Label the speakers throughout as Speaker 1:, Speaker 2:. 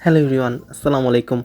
Speaker 1: Hello ইউরিওয়ান আসসালামু আলাইকুম।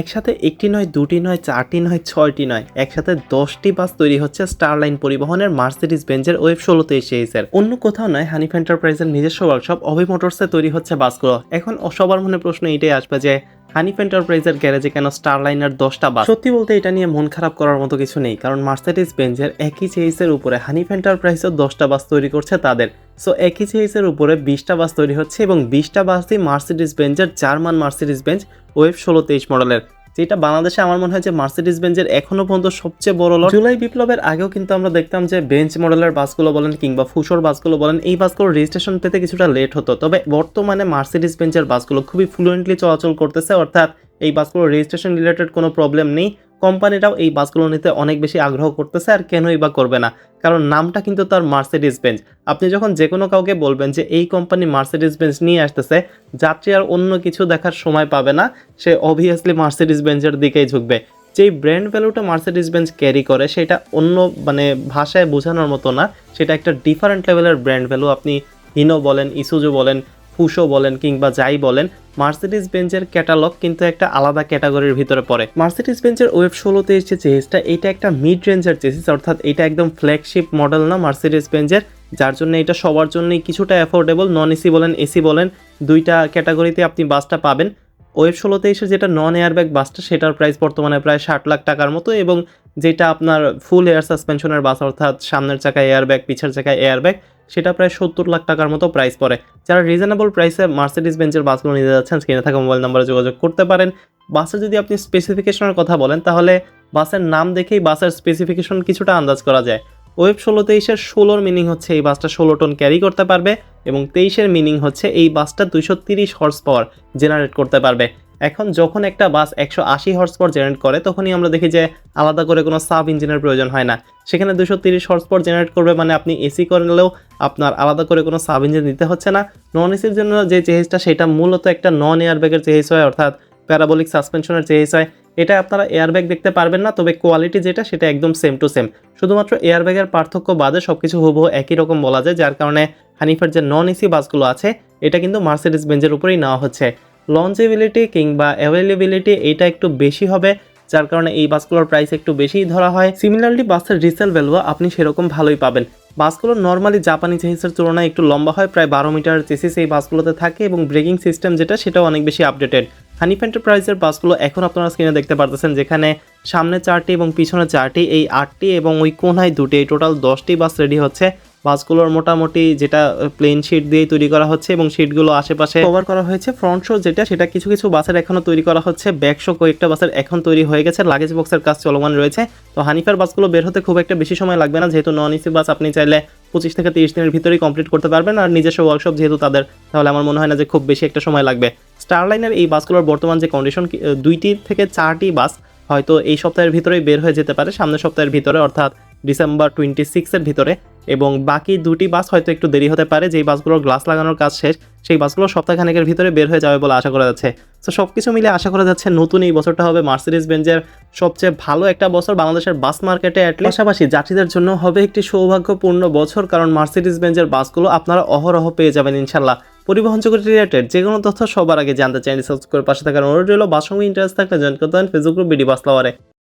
Speaker 1: একসাথে একটি নয়, দুটি নয়, চারটি নয়, ছয়টি নয়, একসাথে দশটি বাস তৈরি হচ্ছে স্টারলাইন পরিবহনের মার্সিডিস বেঞ্জের ওয়েব ষোলোতে এসে অন্য কোথাও নয় হানিফ এন্টারপ্রাইজের নিজস্ব ওয়ার্কশপ অভি মোটরসে তৈরি হচ্ছে বাসগুলো। এখন সবার মনে প্রশ্ন এটাই আসবে যে হানিফ এন্টারপ্রাইজের গ্যারেজে কেন স্টারলাইনার দশটা বাস? সত্যি বলতে এটা নিয়ে মন খারাপ করার মতো কিছু নেই, কারণ মার্সেডিস বেঞ্জের একই চেইসের উপরে হানিফ এন্টারপ্রাইজও দশটা বাস তৈরি করছে তাদের। সো একই চেইসের উপরে বিশটা বাস তৈরি হচ্ছে এবং বিশটা বাস দিয়ে মার্সিডিস বেঞ্জের জার্মান মার্সিডিস বেঞ্জ ওয়েব ষোলো তেইশ মডেলের। যেটা বাংলাদেশে আমার মনে হয় যে মার্সিডিস বেঞ্জের এখনও পর্যন্ত সবচেয়ে বড় লট। জুলাই বিপ্লবের আগেও কিন্তু আমরা দেখতাম যে বেঞ্চ মডেলের বাসগুলো বলেন কিংবা ফুসর বাসগুলো বলেন, এই বাসগুলো রেজিস্ট্রেশন পেতে কিছুটা লেট হতো। তবে বর্তমানে মার্সিডিস বেঞ্চের বাসগুলো খুবই ফ্লুয়েন্টলি চলাচল করতেছে, অর্থাৎ এই বাসগুলো রেজিস্ট্রেশন রিলেটেড কোনো প্রবলেম নেই। কোম্পানিটাও এই বাসগুলো নিতে অনেক বেশি আগ্রহ করতেছে আর কেনই বা করবে না। কারণ নামটা কিন্তু তার মার্সিডিস বেঞ্চ আপনি যখন যে কোনো কাউকে বলবেন যে এই কোম্পানি মার্সিডিস বেঞ্চ নিয়ে আসতেছে, যাত্রী আর অন্য কিছু দেখার সময় পাবে না, সে অবভিয়াসলি মার্সিডিস বেঞ্চের দিকেই ঝুঁকবে। যেই ব্র্যান্ড ভ্যালুটা মার্সিডিস বেঞ্চ ক্যারি করে, সেটা অন্য মানে ভাষায় বোঝানোর মতো না, সেটা একটা ডিফারেন্ট লেভেলের ব্র্যান্ড ভ্যালু আপনি হিনো বলেন ইসুজু বলেন ফুসো বলেন কিংবা যাই বলেন মার্সিডিস বেঞ্চের ক্যাটালগ কিন্তু একটা আলাদা ক্যাটাগরির ভিতরে পড়ে। মার্সিডিস বেঞ্চের ওয়েব ষোলোতে এসেছে, চেসিসটা এটা একটা মিড রেঞ্জের চেসিস, অর্থাৎ এটা একদম ফ্ল্যাগশিপ মডেল না মার্সিডিস বেঞ্চের যার জন্য এটা সবার জন্যই কিছুটা অ্যাফোর্ডেবল নন এসি বলেন এসি বলেন, দুইটা ক্যাটাগরিতে আপনি বাসটা পাবেন। ওয়েব ষোলোতে এসে যেটা নন এয়ারব্যাগ বাসটা সেটার প্রাইস বর্তমানে প্রায় ষাট লাখ টাকার মতো এবং যেটা আপনার ফুল এয়ার সাসপেনশনের বাস অর্থাৎ সামনের চাকায় এয়ারব্যাগ পিছের চাকায় এয়ারব্যাগ সেটা প্রায় সত্তর লাখ টাকার মতো প্রাইস পড়ে। যারা রিজনেবল প্রাইসে মার্সিডিস বেঞ্চের বাসগুলো নিতে যাচ্ছেন স্ক্রিনে থাকা মোবাইল নাম্বারে যোগাযোগ করতে পারেন। বাসে যদি আপনি স্পেসিফিকেশনের কথা বলেন, তাহলে বাসের নাম দেখেই বাসের স্পেসিফিকেশন কিছুটা আন্দাজ করা যায়। ওয়েব ষোলো তেইশের ষোলোর মিনিং হচ্ছে এই বাসটা ষোলো টন ক্যারি করতে পারবে এবং তেইশের মিনিং হচ্ছে এই বাসটা দুইশো তিরিশ হর্স পাওয়ার জেনারেট করতে পারবে। এখন যখন একটা বাস একশো আশি হর্স পর জেনারেট করে, তখনই আমরা দেখি যে আলাদা করে কোনো সাব ইঞ্জিনের প্রয়োজন হয় না। সেখানে দুশো তিরিশ হর্স পর জেনারেট করবে মানে আপনি এসি করলেও আপনার আলাদা করে কোনো সাব ইঞ্জিন দিতে হচ্ছে না। নন এসির জন্য যে চেহেজটা সেটা মূলত একটা নন এয়ারব্যাগের চেহেজ হয়, অর্থাৎ প্যারাবলিক সাসপেনশনের চেহেজ হয়। এটা আপনারা এয়ারব্যাগ দেখতে পারবেন না, তবে কোয়ালিটি যেটা, সেটা একদম সেম টু সেম শুধুমাত্র এয়ারব্যাগের পার্থক্য বাদে সব কিছু হুবহু একই রকম বলা যায়, যার কারণে হানিফার যে নন এসি বাসগুলো আছে, এটা কিন্তু মার্সিডিস বেঞ্জের উপরেই নেওয়া হচ্ছে। লঞ্চেবিলিটি কিংবা অ্যাভেলেবিলিটি এটা একটু বেশি হবে, যার কারণে এই বাসগুলোর প্রাইস একটু বেশিই ধরা হয়। সিমিলারলি বাসের রিসেল ভ্যালু আপনি সেরকম ভালোই পাবেন। বাসগুলো নর্মালি জাপানি চেসিসের তুলনায় একটু লম্বা হয়, প্রায় বারো মিটার চেসিস এই বাসগুলোতে থাকে এবং ব্রেকিং সিস্টেম যেটা, সেটাও অনেক বেশি আপডেটেড হানিফ এন্টারপ্রাইজের বাসগুলো এখন আপনারা স্ক্রিনে দেখতে পারতেছেন, যেখানে সামনে চারটি এবং পিছনে চারটি, এই আটটি এবং ওই কোনায় দুটি, এই টোটাল দশটি বাস রেডি হচ্ছে। বাসগুলোর মোটামুটি যেটা প্লেন শিট দিয়ে তৈরি করা হচ্ছে এবং শিটগুলো আশেপাশে কভার করা হয়েছে। ফ্রন্ট শো যেটা, সেটা কিছু কিছু বাসের এখনও তৈরি করা হচ্ছে। ব্যাক শো কয়েকটা বাসের এখন তৈরি হয়ে গেছে। লাগেজ বক্সের কাজ চলমান রয়েছে। তো হানিফার বাসগুলো বের হতে খুব একটা বেশি সময় লাগবে না। যেহেতু নন এসি বাস, আপনি চাইলে পঁচিশ থেকে তিরিশ দিনের ভিতরেই কমপ্লিট করতে পারবেন। আর নিজস্ব ওয়ার্কশপ যেহেতু তাদের, তাহলে আমার মনে হয় না যে খুব বেশি একটা সময় লাগবে। স্টারলাইনের এই বাসগুলোর বর্তমান যে কন্ডিশন দুইটি থেকে চারটি বাস হয়তো এই সপ্তাহের ভিতরেই বের হয়ে যেতে পারে। সামনের সপ্তাহের ভিতরে, অর্থাৎ ডিসেম্বর টোয়েন্টি সিক্সের ভিতরে এবং বাকি দুটি বাস হয়তো একটু দেরি হতে পারে, যেই বাসগুলোর গ্লাস লাগানোর কাজ শেষ, সেই বাসগুলো সপ্তাহখানেকের ভিতরে বের হয়ে যাবে বলে আশা করা যাচ্ছে। তো সব কিছু মিলে আশা করা যাচ্ছে নতুন এই বছরটা হবে মার্সিডিস বেঞ্জের সবচেয়ে ভালো একটা বছর বাংলাদেশের বাস মার্কেটে অ্যাটলিস্ট পাশাপাশি যাত্রীদের জন্য হবে একটি সৌভাগ্যপূর্ণ বছর, কারণ মার্সিডিস বেঞ্জের বাসগুলো আপনারা অহরহ পেয়ে যাবেন ইনশাল্লাহ। পরিবহন জগৎ রিলেটেড যে কোনো তথ্য সবার আগে জানতে চাইলে সাবস্ক্রাইব করে পাশে থাকার অনুরোধ রইল। বাস সঙ্গে ইন্টারেস্ট থাকলে জয়েন করতে পারেন ফেসবুক গ্রুপ বিডি বাস লাওয়ারে